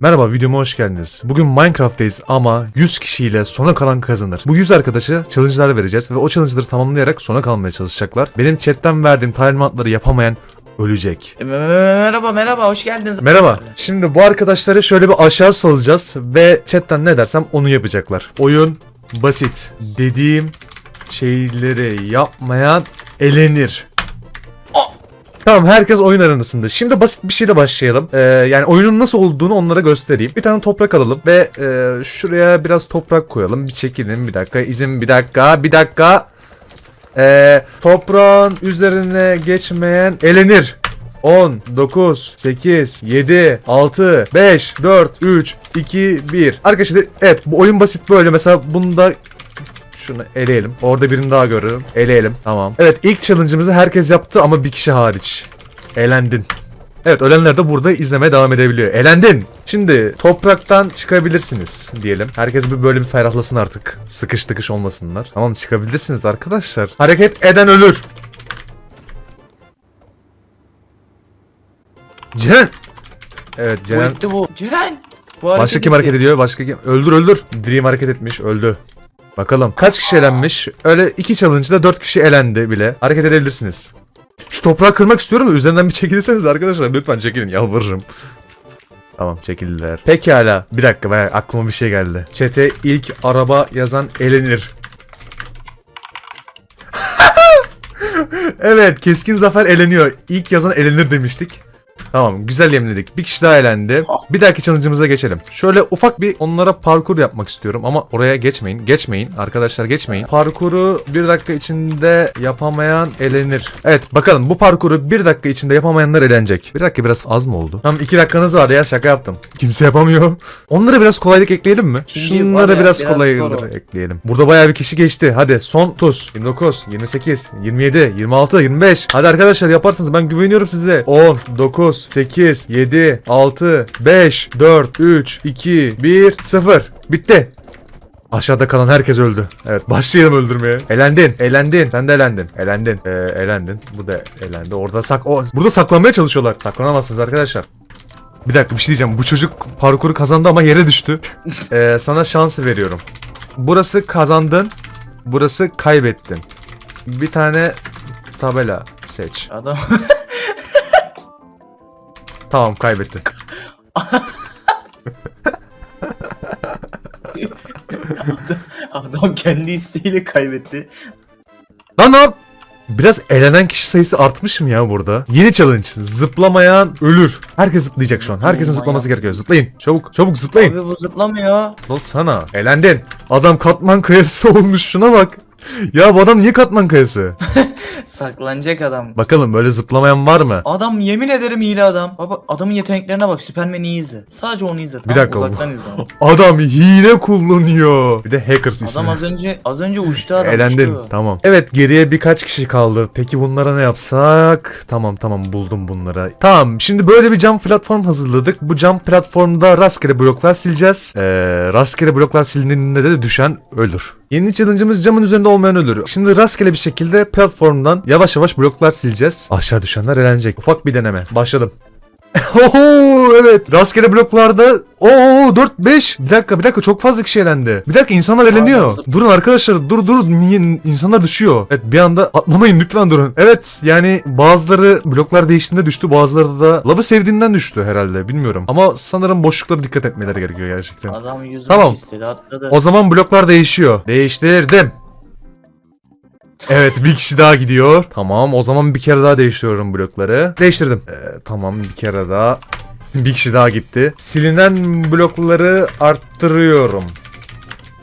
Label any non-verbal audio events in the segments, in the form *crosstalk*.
Merhaba videoma hoş geldiniz. Bugün Minecraft'tayız ama 100 kişiyle sona kalan kazanır. Bu 100 arkadaşı challenge'lar vereceğiz ve o challenge'ları tamamlayarak sona kalmaya çalışacaklar. Benim chatten verdiğim talimatları yapamayan ölecek. E, Merhaba merhaba hoş geldiniz. Merhaba. Şimdi bu arkadaşları şöyle bir aşağı salacağız ve chatten ne dersem onu yapacaklar. Oyun basit. Dediğim şeyleri yapmayan elenir. Tamam herkes oyun aranasında. Şimdi basit bir şeyle başlayalım. Ee, yani oyunun nasıl olduğunu onlara göstereyim. Bir tane toprak alalım ve e, şuraya biraz toprak koyalım. Bir çekilin bir dakika. izin bir dakika. Bir dakika. Ee, toprağın üzerine geçmeyen elenir. 10, 9, 8, 7, 6, 5, 4, 3, 2, 1. Arkadaşlar evet bu oyun basit böyle. Mesela bunda şunu eleyelim. Orada birini daha görüyorum. Eleyelim. Tamam. Evet ilk challenge'ımızı herkes yaptı ama bir kişi hariç. Elendin. Evet ölenler de burada izlemeye devam edebiliyor. Elendin. Şimdi topraktan çıkabilirsiniz diyelim. Herkes bir böyle bir ferahlasın artık. Sıkış tıkış olmasınlar. Tamam çıkabilirsiniz arkadaşlar. Hareket eden ölür. Ceren. Evet Bu Ceren. etti bu. Ceren. Bu Başka kim hareket ediyor? Başka kim? Öldür öldür. Dream hareket etmiş. Öldü. Bakalım. Kaç kişi elenmiş? Öyle iki challenge'da dört kişi elendi bile. Hareket edebilirsiniz. Şu toprağı kırmak istiyorum da üzerinden bir çekilirseniz arkadaşlar lütfen çekilin yalvarırım. Tamam çekildiler. Pekala. Bir dakika ben aklıma bir şey geldi. Çete ilk araba yazan elenir. *laughs* evet keskin zafer eleniyor. İlk yazan elenir demiştik. Tamam güzel yemledik. Bir kişi daha elendi. Bir dahaki challenge'ımıza geçelim. Şöyle ufak bir onlara parkur yapmak istiyorum ama oraya geçmeyin. Geçmeyin. Arkadaşlar geçmeyin. Parkuru bir dakika içinde yapamayan elenir. Evet bakalım bu parkuru bir dakika içinde yapamayanlar elenecek. Bir dakika biraz az mı oldu? Tamam iki dakikanız var ya şaka yaptım. Kimse yapamıyor. Onlara biraz kolaylık ekleyelim mi? Şunlara biraz biraz kolaylık ekleyelim. Burada bayağı bir kişi geçti. Hadi son tuz. 29, 28, 27, 26, 25. Hadi arkadaşlar yaparsınız. Ben güveniyorum size. 10, 9, 8, 7, 6, 5, 4, 3, 2, 1, 0. Bitti. Aşağıda kalan herkes öldü. Evet başlayalım öldürmeye. Elendin. Elendin. Sen de elendin. Elendin. Ee, elendin. Bu da elendi. Orada sak... O, burada saklanmaya çalışıyorlar. Saklanamazsınız arkadaşlar. Bir dakika bir şey diyeceğim. Bu çocuk parkuru kazandı ama yere düştü. *laughs* Ee, sana şans veriyorum. Burası kazandın. Burası kaybettin. Bir tane tabela seç. Adam. *laughs* Tamam kaybettin. *laughs* Adam kendi isteğiyle kaybetti. Lan ne yap? Biraz elenen kişi sayısı artmış mı ya burada? Yeni challenge. Zıplamayan ölür. Herkes zıplayacak şu an. Herkesin zıplaması gerekiyor. Zıplayın. Çabuk. Çabuk zıplayın. Abi bu zıplamıyor. Lan sana. Elendin. Adam katman kayası *laughs* olmuş. Şuna bak. Ya bu adam niye katman kayası? *laughs* Saklanacak adam. Bakalım böyle zıplamayan var mı? Adam yemin ederim hile adam. Baba adamın yeteneklerine bak. Süpermen'i iyi izle. Sadece onu izle. Tamam, dakika, Uzaktan izle. *laughs* Adam hile kullanıyor. Bir de hackers ismi. Adam az önce az önce uçtu adam. Elendin. uçtu. Tamam. Evet geriye birkaç kişi kaldı. Peki bunlara ne yapsak? Tamam tamam buldum bunlara. Tamam şimdi böyle bir cam platform hazırladık. Bu cam platformda rastgele bloklar sileceğiz. Ee, rastgele bloklar silindiğinde de düşen ölür. Yeni challenge'ımız camın üzerinde olmayan ölür. Şimdi rastgele bir şekilde platformdan yavaş yavaş bloklar sileceğiz. Aşağı düşenler elenecek. Ufak bir deneme. Başladım. *laughs* Oho evet. Rastgele bloklarda Oo 4 5. Bir dakika bir dakika çok fazla kişi elendi. Bir dakika insanlar eleniyor. Durun arkadaşlar dur dur niye insanlar düşüyor. Evet bir anda atlamayın lütfen durun. Evet yani bazıları bloklar değiştiğinde düştü bazıları da lavı sevdiğinden düştü herhalde bilmiyorum. Ama sanırım boşluklara dikkat etmeleri gerekiyor gerçekten. Adam yüzmek Tamam. istedi atladı. O zaman bloklar değişiyor. Değiştirdim. Evet bir kişi daha gidiyor. Tamam o zaman bir kere daha değiştiriyorum blokları. Değiştirdim. Ee, tamam bir kere daha. Bir kişi daha gitti. Silinen blokları arttırıyorum.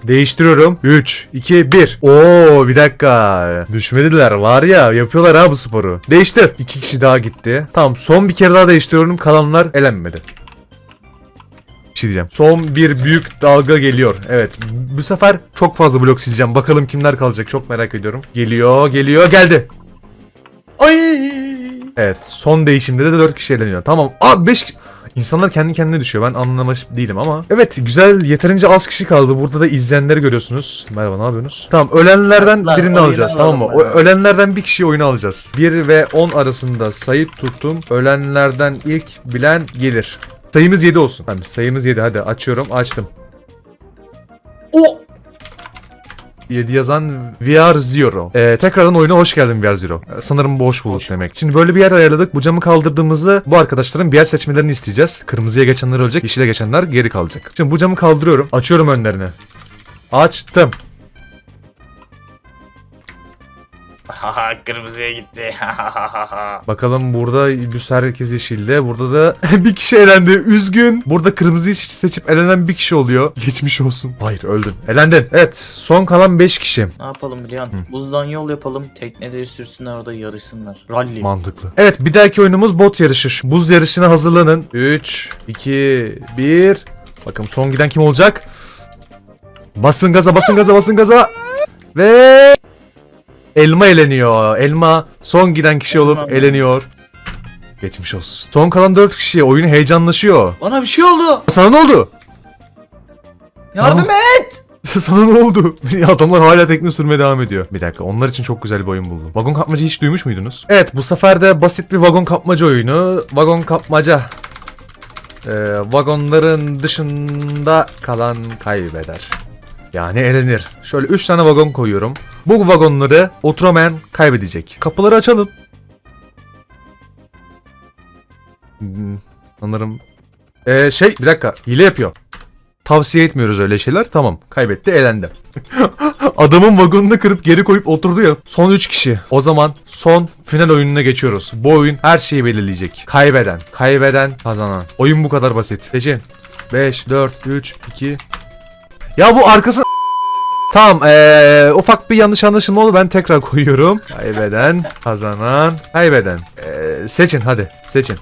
Değiştiriyorum. 3, 2, 1. Oo bir dakika. Düşmediler var ya yapıyorlar ha bu sporu. Değiştir. 2 kişi daha gitti. Tamam son bir kere daha değiştiriyorum. Kalanlar elenmedi. Bir şey diyeceğim. Son bir büyük dalga geliyor. Evet. Bu sefer çok fazla blok sileceğim. Bakalım kimler kalacak çok merak ediyorum. Geliyor, geliyor, geldi. Ay! Evet, son değişimde de 4 kişi eleniyor. Tamam. Aa 5 İnsanlar kendi kendine düşüyor. Ben anlamış değilim ama. Evet, güzel. Yeterince az kişi kaldı. Burada da izleyenleri görüyorsunuz. Merhaba, ne yapıyorsunuz? Tamam, ölenlerden Lan, birini alacağız, tamam mı? O, ölenlerden bir kişiyi oyunu alacağız. 1 ve 10 arasında sayı tuttum. Ölenlerden ilk bilen gelir. Sayımız 7 olsun. Tamam sayımız 7 hadi açıyorum açtım. O 7 yazan VR Zero. Ee, tekrardan oyuna hoş geldin VR Zero. Ee, sanırım boş bulduk Hoş. demek. Şimdi böyle bir yer ayarladık. Bu camı kaldırdığımızda bu arkadaşların bir yer seçmelerini isteyeceğiz. Kırmızıya geçenler ölecek, yeşile geçenler geri kalacak. Şimdi bu camı kaldırıyorum. Açıyorum önlerini. Açtım. Haha kırmızıya gitti. *laughs* Bakalım burada bir herkes yeşilde. Burada da *laughs* bir kişi elendi. Üzgün. Burada kırmızıyı seçip elenen bir kişi oluyor. *laughs* Geçmiş olsun. Hayır öldün. Elendin. Evet son kalan 5 kişi. ne yapalım biliyorsun? Buzdan yol yapalım. Tekneleri sürsünler orada yarışsınlar. Rally. Mantıklı. Evet bir dahaki oyunumuz bot yarışı. Şu Buz yarışına hazırlanın. 3, 2, 1. Bakın son giden kim olacak? Basın gaza basın gaza basın gaza. Ve Elma eleniyor. Elma son giden kişi olup Elma. eleniyor. Geçmiş olsun. Son kalan 4 kişi. Oyun heyecanlaşıyor. Bana bir şey oldu. Sana ne oldu? Yardım et. *laughs* Sana ne oldu? *laughs* Adamlar hala tekne sürmeye devam ediyor. Bir dakika onlar için çok güzel bir oyun buldum. Vagon kapmaca hiç duymuş muydunuz? Evet bu sefer de basit bir vagon kapmaca oyunu. Vagon kapmaca. Ee, vagonların dışında kalan kaybeder. Yani elenir. Şöyle 3 tane vagon koyuyorum. Bu vagonları oturamayan kaybedecek. Kapıları açalım. Hmm, sanırım... Ee, şey bir dakika hile yapıyor. Tavsiye etmiyoruz öyle şeyler. Tamam. Kaybetti, elendi. *laughs* Adamın vagonunu kırıp geri koyup oturdu ya. Son 3 kişi. O zaman son final oyununa geçiyoruz. Bu oyun her şeyi belirleyecek. Kaybeden, kaybeden, kazanan. Oyun bu kadar basit. Seçin. 5, 4, 3, 2. Ya bu arkasına... Tamam, ee, ufak bir yanlış anlaşılma oldu. Ben tekrar koyuyorum. Kaybeden, kazanan, kaybeden. Ee, seçin hadi, seçin.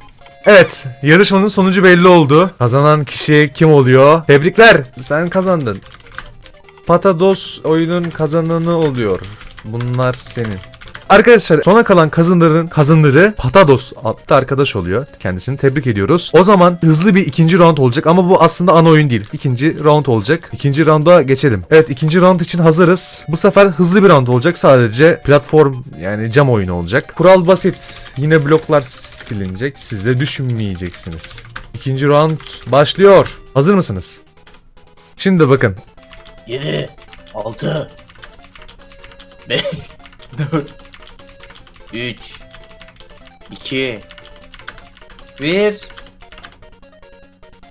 Evet, yarışmanın sonucu belli oldu. Kazanan kişi kim oluyor? Tebrikler, sen kazandın. Patados oyunun kazananı oluyor. Bunlar senin. Arkadaşlar sona kalan kazanların kazanları Patados adlı arkadaş oluyor. Kendisini tebrik ediyoruz. O zaman hızlı bir ikinci round olacak ama bu aslında ana oyun değil. İkinci round olacak. İkinci rounda geçelim. Evet ikinci round için hazırız. Bu sefer hızlı bir round olacak. Sadece platform yani cam oyunu olacak. Kural basit. Yine bloklar silinecek. Siz de düşünmeyeceksiniz. İkinci round başlıyor. Hazır mısınız? Şimdi bakın 7 6 5 4 3 2 1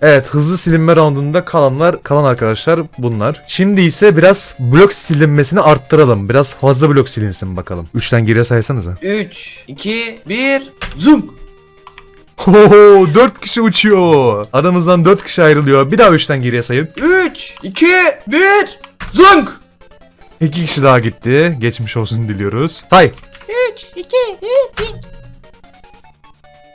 Evet hızlı silinme roundunda kalanlar kalan arkadaşlar bunlar. Şimdi ise biraz blok silinmesini arttıralım. Biraz fazla blok silinsin bakalım. 3'ten geriye saysanıza. 3 2 1 Zoom Oho 4 kişi uçuyor. Aramızdan 4 kişi ayrılıyor. Bir daha 3'ten geriye sayın. 3 2 1 Zunk 2 kişi daha gitti. Geçmiş olsun diliyoruz. Say. 3 2 1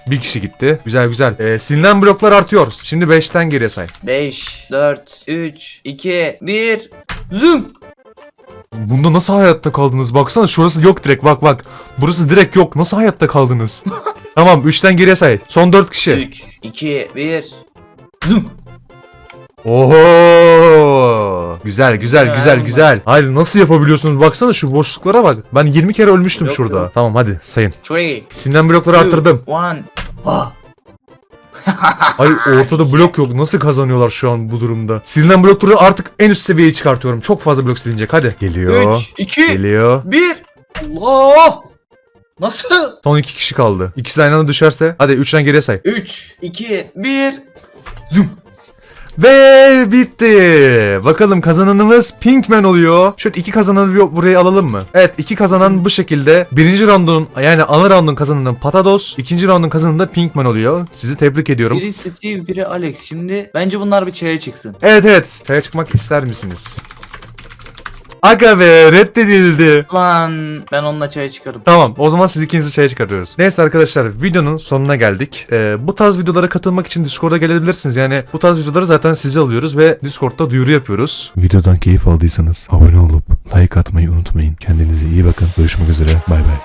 Bir kişi gitti. Güzel güzel. Ee, silinen bloklar artıyor. Şimdi 5'ten geriye say. 5 4 3 2 1 Zoom Bunda nasıl hayatta kaldınız? Baksana şurası yok direkt bak bak. Burası direkt yok. Nasıl hayatta kaldınız? *laughs* tamam 3'ten geriye say. Son 4 kişi. 3 2 1 Zoom Oho! Güzel güzel güzel Güzel. Hayır nasıl yapabiliyorsunuz? Baksana şu boşluklara bak. Ben 20 kere ölmüştüm Yok, şurada. yok. Tamam hadi sayın. 3 Silinen blokları arttırdım. 1 Ah Hayır ortada blok yok. Nasıl kazanıyorlar şu an bu durumda? Silinen blokları artık en üst seviyeye çıkartıyorum. Çok fazla blok silinecek. Hadi. Geliyor. 3 2 Geliyor. 1 Allah Nasıl? Son iki kişi kaldı. İkisi de aynı anda düşerse. Hadi 3'ten geriye say. 3 2 1 Ve bitti. Bakalım kazananımız Pinkman oluyor. Şöyle iki kazananı buraya alalım mı? Evet iki kazanan bu şekilde. Birinci roundun yani ana roundun kazananı Patados. ikinci roundun kazananı da Pinkman oluyor. Sizi tebrik ediyorum. Biri Steve, biri Alex. Şimdi bence bunlar bir çaya çıksın. Evet evet. Çaya çıkmak ister misiniz? Aga be reddedildi. Lan ben onunla çaya çıkarım. Tamam o zaman siz ikinizi şeye çıkarıyoruz. Neyse arkadaşlar videonun sonuna geldik. Ee, bu tarz videolara katılmak için Discord'a gelebilirsiniz. Yani bu tarz videoları zaten size alıyoruz ve Discord'da duyuru yapıyoruz. Videodan keyif aldıysanız abone olup like atmayı unutmayın. Kendinize iyi bakın. Görüşmek üzere. Bay bay.